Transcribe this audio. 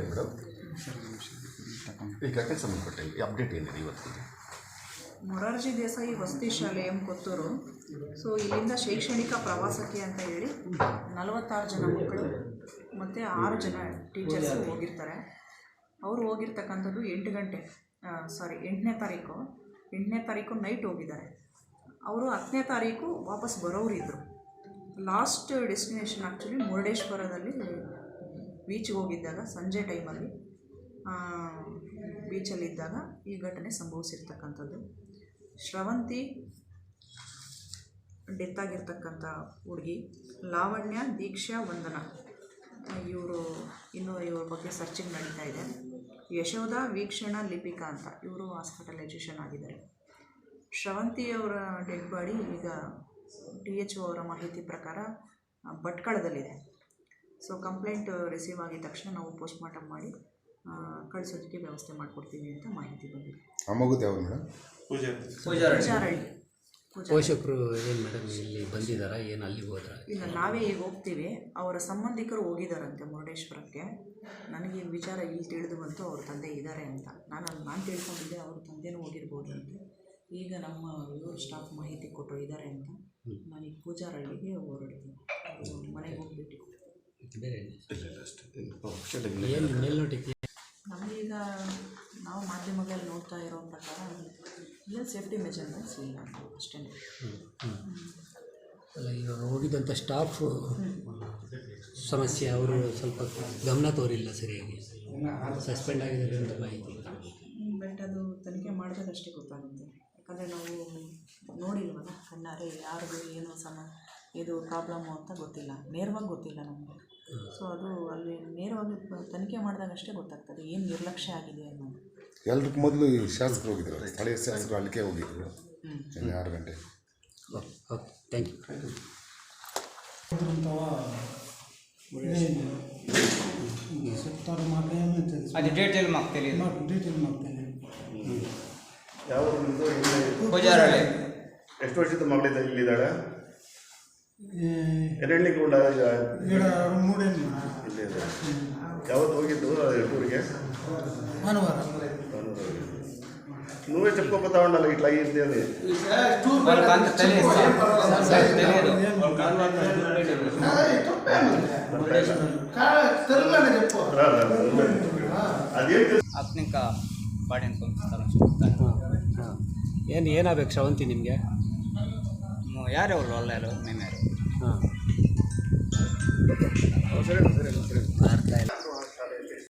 Madam ಈಗ ಕೆಲಸ ಮಾಡಿಕೊಟ್ಟೆ update ಏನಿದೆ ಇವತ್ತಿಗೆ ಮೊರಾರ್ಜಿ ದೇಸಾಯಿ ವಸತಿ ಶಾಲೆ ಎಂ ಕೊತ್ತೂರು. ಸೊ ಇಲ್ಲಿಂದ ಶೈಕ್ಷಣಿಕ ಪ್ರವಾಸಕ್ಕೆ ಅಂತ ಹೇಳಿ ನಲವತ್ತಾರು ಜನ ಮಕ್ಕಳು ಮತ್ತು ಆರು ಜನ ಟೀಚರ್ಸ್ ಹೋಗಿರ್ತಾರೆ. ಅವರು ಹೋಗಿರ್ತಕ್ಕಂಥದ್ದು ಎಂಟು ಗಂಟೆ ಸಾರಿ ಎಂಟನೇ ತಾರೀಕು. ಎಂಟನೇ ತಾರೀಕು ನೈಟ್ ಹೋಗಿದ್ದಾರೆ. ಅವರು ಹತ್ತನೇ ತಾರೀಕು ವಾಪಸ್ ಬರೋರು ಇದ್ದರು ಲಾಸ್ಟ್ ಡೆಸ್ಟಿನೇಷನ್ ಆ್ಯಕ್ಚುಲಿ ಮುರುಡೇಶ್ವರದಲ್ಲಿ ಬೀಚ್ಗೆ ಹೋಗಿದ್ದಾಗ, ಸಂಜೆ ಟೈಮಲ್ಲಿ ಬೀಚಲ್ಲಿದ್ದಾಗ ಈ ಘಟನೆ ಸಂಭವಿಸಿರ್ತಕ್ಕಂಥದ್ದು. ಶ್ರವಂತಿ ಡೆತ್ ಆಗಿರ್ತಕ್ಕಂಥ ಹುಡುಗಿ. ಲಾವಣ್ಯ ದೀಕ್ಷಾ ವಂದನ. ಇವರು ಇನ್ನೂ ಇವ್ರ ಬಗ್ಗೆ ಸರ್ಚಿಂಗ್ ನಡೀತಾ ಇದೆ. ಯಶೋಧ ವೀಕ್ಷಣ ಲಿಪಿಕಾ ಅಂತ. ಇವರು ಹಾಸ್ಪಿಟಲೈಸೇಷನ್ ಆಗಿದ್ದಾರೆ. ಶ್ರವಂತಿಯವರ ಡೆಡ್ ಬಾಡಿ ಈಗ ಡಿ ಎಚ್ ಒ ಅವರ ಮಾಹಿತಿ ಪ್ರಕಾರ ಭಟ್ಕಳದಲ್ಲಿದೆ. ಸೊ, ಕಂಪ್ಲೇಂಟ್ ರಿಸೀವ್ ಆಗಿದ ತಕ್ಷಣ ನಾವು ಪೋಸ್ಟ್ಮಾರ್ಟಮ್ ಮಾಡಿ ಕಳಿಸೋದಕ್ಕೆ ವ್ಯವಸ್ಥೆ ಮಾಡಿಕೊಡ್ತೀವಿ ಅಂತ ಮಾಹಿತಿ ಬಂದಿದೆ. ಆ ಮಗುದು ಯಾವ್ದು ಮೇಡಮ್? ಪೂಜಾರಳ್ಳಿ ಪೋಷಕರು ಏನು ಮೇಡಮ್ ಇಲ್ಲಿ ಬಂದಿದ್ದಾರಾ ಏನು ಅಲ್ಲಿಗೆ ಹೋದ್ರ? ಇಲ್ಲ ನಾವೇ ಈಗ ಹೋಗ್ತೀವಿ. ಅವರ ಸಂಬಂಧಿಕರು ಹೋಗಿದ್ದಾರಂತೆ ಮುರುಡೇಶ್ವರಕ್ಕೆ. ನನಗೆ ಈ ವಿಚಾರ ಇಲ್ಲಿ ತಿಳಿದು ಬಂತು ಅವ್ರ ತಂದೆ ಇದ್ದಾರೆ ಅಂತ. ನಾನು ಅಲ್ಲಿ ನಾನು ತಿಳ್ಕೊಂಡಿದ್ದೆ ಅವ್ರ ತಂದೆನೂ ಹೋಗಿರ್ಬೋದು ಅಂತ ಈಗ ನಮ್ಮ ಇವರು ಸ್ಟಾಫ್ ಮಾಹಿತಿ ಕೊಟ್ಟರು ಇದ್ದಾರೆ ಅಂತ ನಾನೀಗ ಪೂಜಾರಳ್ಳಿಗೆ ಹೊರಡ್ತೀನಿ. ಅವ್ರ ಮನೆಗೆ ಹೋಗ್ಬಿಟ್ಟು ಬೇರೆ ಏನು ಮೇಲ್ನೋಟಕ್ಕೆ ನಮಗೀಗ ನಾವು ಮಾಧ್ಯಮಗಳಲ್ಲಿ ನೋಡ್ತಾ ಇರೋ ಪ್ರಕಾರ ಏನು ಸೇಫ್ಟಿ ಮೆಜರ್ಮೆಂಟ್ಸ್ ಇಲ್ಲ ಅಷ್ಟೇ ಅಲ್ಲ ಇವಾಗ ಹೋಗಿದ್ದಂಥ ಸ್ಟಾಫ್ ಸಮಸ್ಯೆ ಅವರು ಸ್ವಲ್ಪ ಗಮನ ತೋರಿಲ್ಲ ಸರಿಯಾಗಿ. ಸಸ್ಪೆಂಡ್ ಆಗಿದ್ದಾರೆ ಅಂತ ಮಾಹಿತಿ. ಬಟ್ ಅದು ತನಿಖೆ ಮಾಡಿದಾಗಷ್ಟೇ ಗೊತ್ತಾಗುತ್ತೆ ಯಾಕಂದರೆ ನಾವು ನೋಡಿಲ್ವಲ್ಲ ಕಣ್ಣಾರೆ ಯಾರಿಗೂ ಏನು ಸಮ ಇದು ಪ್ರಾಬ್ಲಮ್ಮು ಅಂತ ಗೊತ್ತಿಲ್ಲ. ನೇರವಾಗಿ ಗೊತ್ತಿಲ್ಲ ನಮಗೆ. ಸೊ ಅದು ಅಲ್ಲಿ ನೇರವಾಗಿ ತನಿಖೆ ಮಾಡಿದಾಗಷ್ಟೇ ಗೊತ್ತಾಗ್ತದೆ. ಏನು ನಿರ್ಲಕ್ಷ್ಯ ಆಗಿದೆ ಅನ್ನೋದು. ಎಲ್ರಿಗೂ ಮೊದಲು ಈ ಶಾಸಕರು ಹೋಗಿದ್ರು ಸ್ಥಳೀಯ ಶಾಸಕರು ಅಲ್ಲಿಗೆ ಹೋಗಿದ್ರು. ಇಲ್ಲಿ ಆರು ಗಂಟೆ. ಓಕೆ ಓಕೆ ಥ್ಯಾಂಕ್ ಯು ಸುತ್ತಾರು ಮಾತ್ರ ಅದು ಡೀಟೇಲ್ ಮಾರ್ಕ್ ತಿಳಿದು ಡೀಟೇಲ್ ಮಾಡ್ತೇನೆ ಯಾವ ಎಷ್ಟು ವರ್ಷದ ಮಗಳಿದ್ದ ಇಲ್ಲಿದ್ದಾಳೆ? ಈ ಎರಡನೇ ಕೂಡ ಇಲ್ಲಿ ಯಾವತ್ತು ಹೋಗಿದ್ದು ಟೂರಿಗೆ ಭಾನುವಾರ. నువ్వే చెప్పుకోపోతా ఉండాలి ఇట్లా అయ్యింది అని వాళ్ళకి అంత తెలియదు తెలియదు రా, రా, రా. అదేం తెలుసు అతను ఇంకా బాడీని పంపిస్తారు ಹಾಂ ಏನು ಏನಾಗಬೇಕು ಶ್ರವಂತಿ ನಿಮಗೆ ಯಾರು ಅವರು ಒಳ್ಳೆಯರು ಮೇಮ್ಯಾರು ಹಾಂ ಅರ್ಥ ಇಲ್ಲ